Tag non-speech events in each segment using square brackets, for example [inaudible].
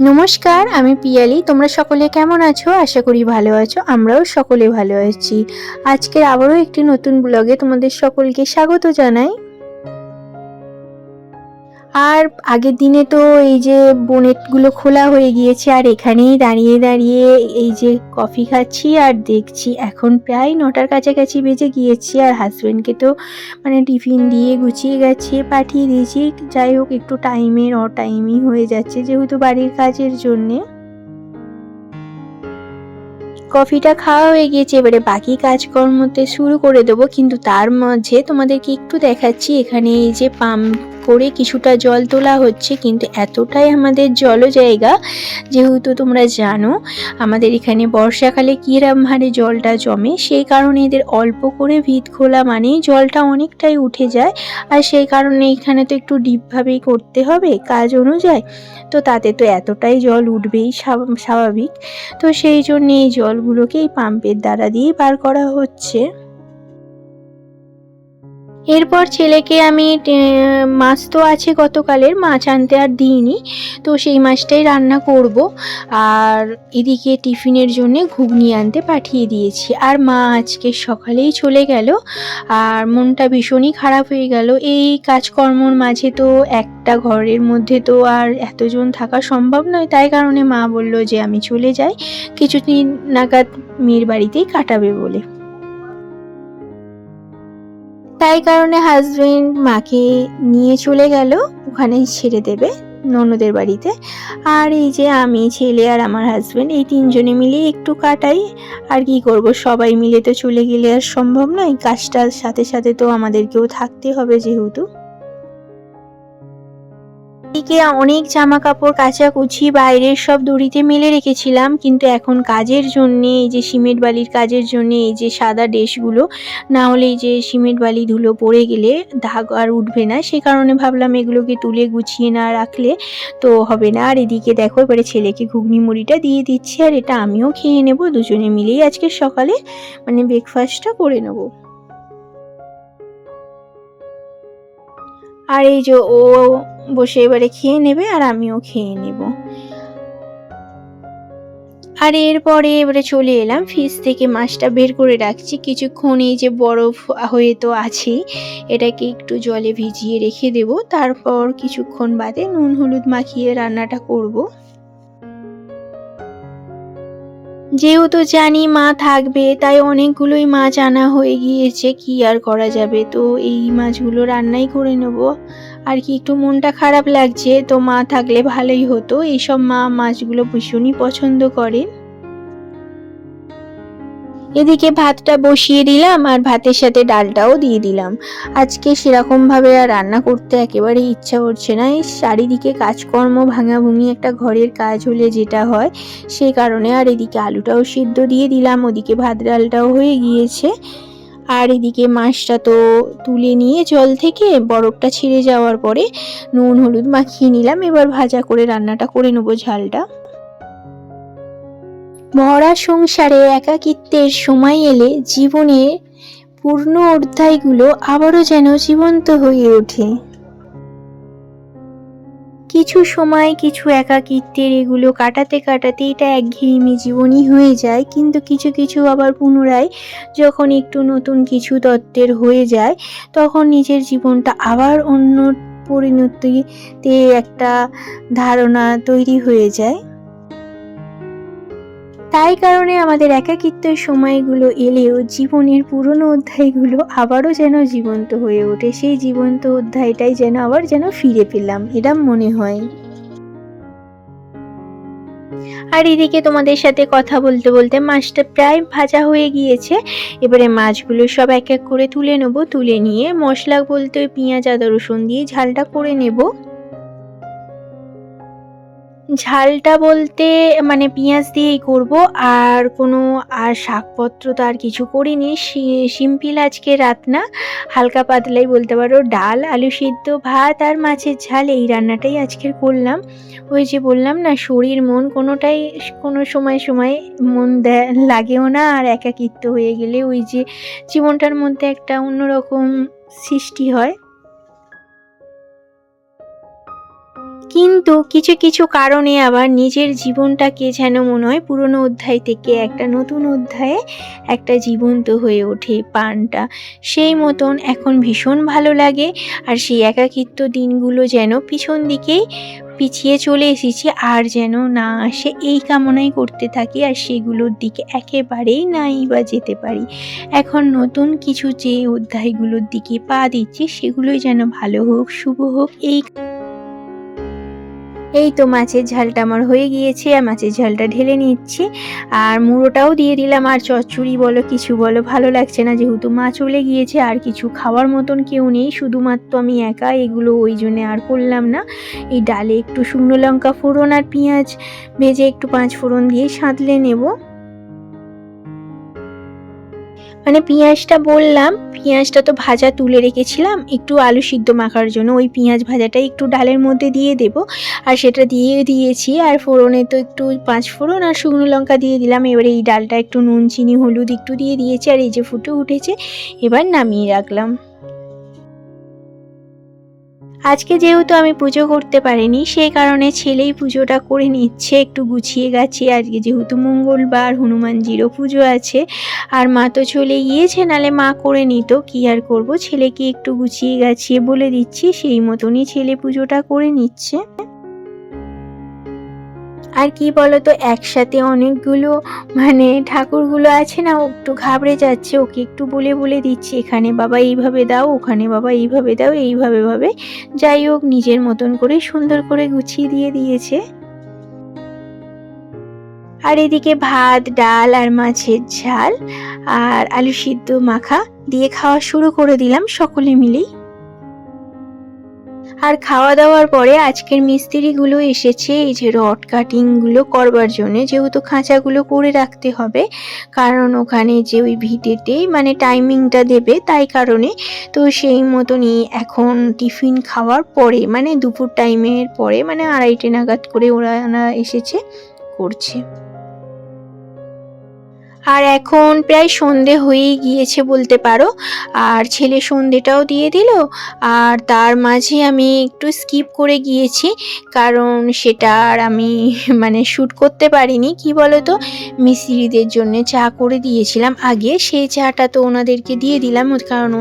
নমস্কার, আমি পিয়ালি। তোমরা সকলে কেমন আছো? আশা করি ভালো আছো। আমরাও সকলে ভালো আছি। আজকের আবারও একটি নতুন ব্লগে তোমাদের সকলকে স্বাগত জানাই। আর আগের দিনে তো এই যে বোনেটগুলো খোলা হয়ে গিয়েছে, আর এখানেই দাঁড়িয়ে দাঁড়িয়ে এই যে কফি খাচ্ছি আর দেখছি এখন প্রায় নটার কাছাকাছি বেজে গিয়েছি, আর হাজব্যান্ডকে তো মানে টিফিন দিয়ে গুছিয়ে গেছে পাঠিয়ে দিয়েছি। যাই হোক, একটু টাইমের অ টাইমই হয়ে যাচ্ছে যেহেতু বাড়ির কাজের জন্যে। কফিটা খাওয়া হয়ে গিয়েছে, এবারে বাকি কাজকর্মতে শুরু করে দেবো, কিন্তু তার মাঝে তোমাদেরকে একটু দেখাচ্ছি, এখানে এই যে পাম্প করে কিছুটা জল তোলা হচ্ছে, কিন্তু এতটাই আমাদের জল জায়গা, যেহেতু তোমরা জানো, আমাদের এখানে বর্ষাকালে কিরম হারে জলটা জমে, সেই কারণে এদের অল্প করে ভিত খোলা মানেই জলটা অনেকটাই উঠে যায়, আর সেই কারণে এখানে তো একটু ডিপভাবেই করতে হবে কাজ অনুযায়ী। তো তাতে তো এতটাই জল উঠবেই স্বাভাবিক। তো সেই জন্য এই জলগুলোকে এই পাম্পের দ্বারা দিয়ে বার করা হচ্ছে। এরপর ছেলেকে আমি মাছ তো আছে গতকালের, মাছ আনতে আর দিইনি। তো সেই মাছটাই রান্না করব। আর এদিকে টিফিনের জন্য ঘুগনি আনতে পাঠিয়ে দিয়েছি। আর মা আজকে সকালেই চলে গেল। আর মনটা ভীষণই খারাপ হয়ে গেল। এই কাজকর্মর মাঝে তো একটা ঘরের মধ্যে তো আর এতজন থাকা সম্ভব নয়। তাই কারণে মা বলল যে আমি চলে যাই। কিছুদিন নাগাদ মেয়ের বাড়িতেই কাটাবে বলে। তাই কারণে হাজবেন্ড মাকে নিয়ে চলে গেল। ওখানে ছেড়ে দেবে ননদের বাড়িতে। আর এই যে আমি, ছেলে আর আমার হাজবেন্ড এই তিনজনে মিলে একটু কাটাই। আর কি করব, সবাই মিলে তো চলে গেলে আর সম্ভব নয়। কাজটার সাথে সাথে তো আমাদেরকেও থাকতে হবে যেহেতু। এদিকে অনেক জামা কাপড় কাচাকুচি, বাইরের সব দড়িতে মেলে রেখেছিলাম। কিন্তু এখন কাজের জন্যে, এই যে সিমেন্ট বালির কাজের জন্যে, এই যে সাদা ড্রেসগুলো, না হলে এই যে সিমেন্ট বালি ধুলো পড়ে গেলে দাগ আর উঠবে না। সে কারণে ভাবলাম এগুলোকে তুলে গুছিয়ে না রাখলে তো হবে না। আর এদিকে দেখো, এবারে ছেলেকে ঘুগনি মুড়িটা দিয়ে দিচ্ছি, আর এটা আমিও খেয়ে নেব। দুজনে মিলেই আজকে সকালে মানে ব্রেকফাস্টটা করে নেব। আর এই যে ও বসে এবারে খেয়ে নেবে আর আমিও খেয়ে নেব। আর এরপরে এবারে চলে এলাম, ফ্রিজ থেকে মাছটা বের করে রাখছি। কিছুক্ষণ এই যে বরফ হয়ে তো আছেই এটাকে একটু জলে ভিজিয়ে রেখে দেব। তারপর কিছুক্ষণ বাদে নুন হলুদ মাখিয়ে রান্নাটা করব। যেহেতু জানি মা থাকবে, তাই অনেকগুলোই মাছ আনা হয়ে গিয়েছে, কি আর করা যাবে? তো এই মাছগুলো রান্নাই করে নেব। আর কি, একটু মনটা খারাপ লাগছে, তো মা থাকলে ভালোই হতো। এইসব মা মাছগুলো ভীষণই পছন্দ করে। এদিকে ভাতটা বসিয়ে দিলাম আর ভাতের সাথে ডালটাও দিয়ে দিলাম। আজকে সেরকমভাবে আর রান্না করতে একেবারেই ইচ্ছা করছে না। এই চারিদিকে কাজকর্ম, ভাঙাভুঙি একটা ঘরের কাজ হলে যেটা হয় সেই কারণে আর এদিকে আলুটাও সিদ্ধ দিয়ে দিলাম, ওদিকে ভাত ডালটাও হয়ে গিয়েছে। আর এদিকে মাছটা তো তুলে নিয়ে জল থেকে বরফটা ছিঁড়ে যাওয়ার পরে নুন, হলুদ মাখিয়ে নিলাম। এবার ভাজা করে রান্নাটা করে নেব ঝালটা। মরা সংসারে একাকিত্বের সময় এলে জীবনের পূর্ণ অধ্যায়গুলো আবারও যেন জীবন্ত হয়ে ওঠে। কিছু সময় কিছু একাকিত্বের এগুলো কাটাতে কাটাতে এটা একঘেয়েমি জীবনই হয়ে যায়, কিন্তু কিছু কিছু আবার পুনরায় যখন একটু নতুন কিছু তত্ত্বের হয়ে যায়, তখন নিজের জীবনটা আবার অন্য পরিণতিতে একটা ধারণা তৈরি হয়ে যায়। তাই কারণে আমাদের একাকিত্বের সময়গুলো এলেও জীবনের পুরনো অধ্যায়গুলো আবারও যেন জীবন্ত হয়ে ওঠে। সেই জীবন্ত অধ্যায়টাই যেন আবার যেন ফিরে পেলাম এটা মনে হয়। আর এদিকে তোমাদের সাথে কথা বলতে বলতে মাছটা প্রায় ভাজা হয়ে গিয়েছে। এবারে মাছগুলো সব এক এক করে তুলে নেব, তুলে নিয়ে মশলা বলতে পেঁয়াজ, আদা, রসুন দিয়ে ঝালটা করে নেব। ঝালটা বলতে মানে পেঁয়াজ দিয়েই করব, আর কোনো, আর শাকপত্র তো আর কিছু করিনি। সিম্পিল আজকে রাত না, হালকা পাতলাই বলতে পারো, ডাল, আলু সিদ্ধ, ভাত আর মাছের ঝাল, এই রান্নাটাই আজকের করলাম। ওই যে বললাম না, শরীর, মন কোনোটাই কোনো সময় সময় মন লাগেও না, আর একাকিত্ব হয়ে গেলে ওই যে জীবনটার মধ্যে একটা অন্যরকম সৃষ্টি হয়। কিন্তু কিছু কিছু কারণে আবার নিজের জীবনটাকে যেন মনে হয় পুরনো অধ্যায় থেকে একটা নতুন অধ্যায়ে একটা জীবন্ত হয়ে ওঠে পানটা। সেই মতন এখন ভীষণ ভালো লাগে আর সেই একাকিত্ব দিনগুলো যেন পিছন দিকেই পিছিয়ে চলে এসেছি আর যেন না আসে। এই কামনাই করতে থাকি আর সেগুলোর দিকে একেবারেই নাই বা যেতে পারি। এখন নতুন কিছু যে অধ্যায়গুলোর দিকে পা দিচ্ছি সেগুলোই যেন ভালো হোক, শুভ হোক, এই এই তো মাছের ঝালটা আমার হয়ে গিয়েছে, আর মাছের ঝালটা ঢেলে নিচ্ছি। আর মুড়োটাও দিয়ে দিলাম, আর চচ্চড়ি বলো, কিছু বলো, ভালো লাগছে না যেহেতু মাছ চলে গিয়েছে, আর কিছু খাওয়ার মতন কেউ নেই, শুধুমাত্র আমি একা, এগুলো ওই জন্যে আর করলাম না। এই ডালে একটু শুকনো লঙ্কা ফোড়ন আর পেঁয়াজ ভেজে একটু পাঁচ ফোড়ন দিয়ে সাঁতলে নেব। মানে পেঁয়াজটা বললাম, পেঁয়াজটা তো ভাজা তুলে রেখেছিলাম, একটু আলু সিদ্ধ মাখার জন্য। ওই পেঁয়াজ ভাজাটা একটু ডালের মধ্যে দিয়ে দেব, আর সেটা দিয়ে দিয়েছি, আর ফোড়নে তো একটু পাঁচ ফোড়ন আর শুকনো লঙ্কা দিয়ে দিলাম। এবারে এই ডালটা একটু নুন, চিনি, হলুদ একটু দিয়ে দিয়েছি, আর এই যে ফুটে উঠেছে, এবার নামিয়ে রাখলাম। আজকে যেহেতু আমি পুজো করতে পারিনি, সেই কারণে ছেলেই পুজোটা করে নিচ্ছে। একটু গুছিয়ে গেছে, আজকে যেহেতু মঙ্গলবার হনুমানজিরও পুজো আছে। আর মা তো চলে গিয়েছে, নালে মা করে নিত, কি আর করব? ছেলেকে একটু গুছিয়ে গাছিয়ে বলে দিচ্ছি, সেই মতনই ছেলে পুজোটা করে নিচ্ছে। আর কি বলতো, একসাথে অনেকগুলো মানে ঠাকুরগুলো আছে না, ও একটু ঘাবড়ে যাচ্ছে, ওকে একটু বলে বলে দিচ্ছি, এখানে বাবা এইভাবে দাও, ওখানে বাবা এইভাবে দাও, এইভাবে ভাবে। যাই হোক, নিজের মতন করে সুন্দর করে গুছিয়ে দিয়ে দিয়েছে। আর এদিকে ভাত, ডাল আর মাছের ঝাল আর আলু সিদ্ধ মাখা দিয়ে খাওয়া শুরু করে দিলাম সকলে মিলেই। আর খাওয়া দাওয়ার পরে আজকের মিস্ত্রিগুলো এসেছে, এই যে রড কাটিংগুলো করবার জন্য। যেহেতু খাঁচাগুলো করে রাখতে হবে, কারণ ওখানে যে ওই ভিটেতেই মানে টাইমিংটা দেবে তাই কারণে। তো সেই মতনই এখন টিফিন খাওয়ার পরে মানে দুপুর টাইমের পরে মানে আড়াইটে নাগাদ করে ওরা এসেছে, করছে। আর এখন প্রায় সন্ধে হয়েই গিয়েছে বলতে পারো। আর ছেলে সন্ধেটাও দিয়ে দিল। আর তার মাঝে আমি একটু স্কিপ করে গিয়েছি। কারণ সেটা আর আমি [laughs] মানে শ্যুট করতে পারিনি। কি বলো তো মিস্ত্রিদের জন্য চা করে দিয়েছিলাম আগে। সেই চাটা তো ওনাদেরকে দিয়ে দিলাম। কারণ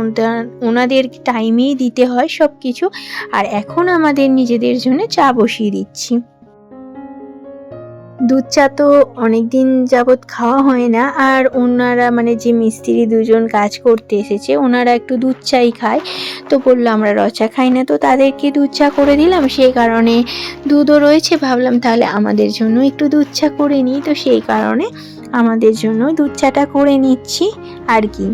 ওনাদের টাইমেই দিতে হয় সব কিছু আর এখন আমাদের নিজেদের জন্য চা বসিয়ে দিচ্ছি। দুধ চা তো অনেক দিন যাবৎ খাওয়া হয় না, আর ওনারা মানে যে মিস্ত্রি দুজন কাজ করতে এসেছে, ওনারা একটু দুধ চাই খায়। তো বলল, আমরা রচা খাই না। তো তাদেরকে দুধ চা করে দিলাম, সেই কারণে দুধও রয়েছে। ভাবলাম, তাহলে আমাদের জন্য একটু দুধ চা করে নিই। তো সেই কারণে আমাদের জন্য দুধ চাটা করে নিচ্ছি, আর কি।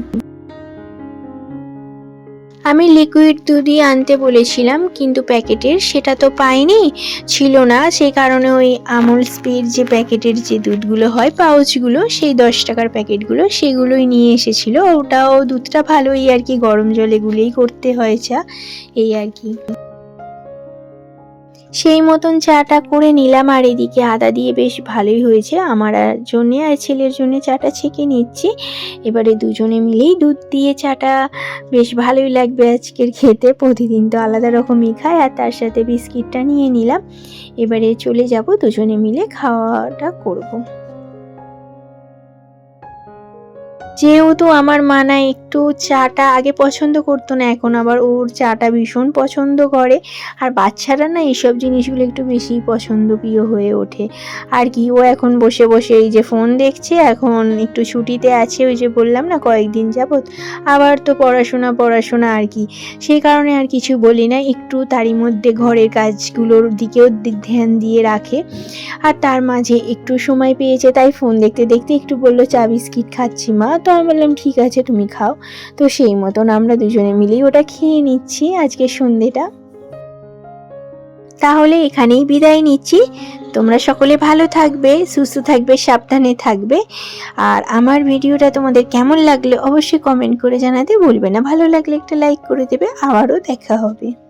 আমি লিকুইড দুধই আনতে বলেছিলাম, কিন্তু প্যাকেটের সেটা তো পাইনি, ছিল না। সেই কারণে ওই আমুল স্পিড যে প্যাকেটের যে দুধগুলো হয়, পাউচগুলো, সেই দশ টাকার প্যাকেটগুলো, সেগুলোই নিয়ে এসেছিল। ওটাও দুধটা ভালোই আর কি, গরম জলে গুলেই করতে হয় চা, এই আর কি। সেই মতন চাটা করে নিলাম আর এদিকে আদা দিয়ে বেশ ভালোই হয়েছে। আমার আর জন্যে আর ছেলের জন্য চাটা ছেঁকে নিচ্ছি। এবারে দুজনে মিলেই দুধ দিয়ে চাটা বেশ ভালোই লাগবে আজকের খেতে। প্রতিদিন তো আলাদা রকমই খায় আর তার সাথে বিস্কিটটা নিয়ে নিলাম। এবারে চলে যাব দুজনে মিলে খাওয়াটা করব। যেহেতু আমার মানা একটু চাটা আগে পছন্দ করতো না, এখন আবার ওর চাটা ভীষণ পছন্দ করে। আর বাচ্চারা না এইসব জিনিসগুলো একটু বেশি পছন্দ প্রিয় হয়ে ওঠে। আর কি, ও এখন বসে বসে এই যে ফোন দেখছে, এখন একটু ছুটিতে আছে, ওই যে বললাম না কয়েকদিন যাবৎ। আবার তো পড়াশোনা পড়াশোনা আর কি। সেই কারণে আর কিছু বলি না, একটু তারই মধ্যে ঘরের কাজগুলোর দিকেও ধ্যান দিয়ে রাখে। আর তার মাঝে একটু সময় পেয়েছে, তাই ফোন দেখতে দেখতে একটু বলল, চা বিস্কিট খাচ্ছি মা। তো আমি বললাম, ঠিক আছে, তুমি খাও। তো সেই মতন আমরা দুজনে মিলেই ওটা খেয়ে নিচ্ছি আজকে সন্ধেটা। তাহলে এখানেই বিদায় নিচ্ছি। তোমরা সকলে ভালো থাকবে, সুস্থ থাকবে, সাবধানে থাকবে। আর আমার ভিডিওটা তোমাদের কেমন লাগল অবশ্যই কমেন্ট করে জানাতে ভুলবে না। ভালো লাগলে একটা লাইক করে দেবে, আবারও দেখা হবে।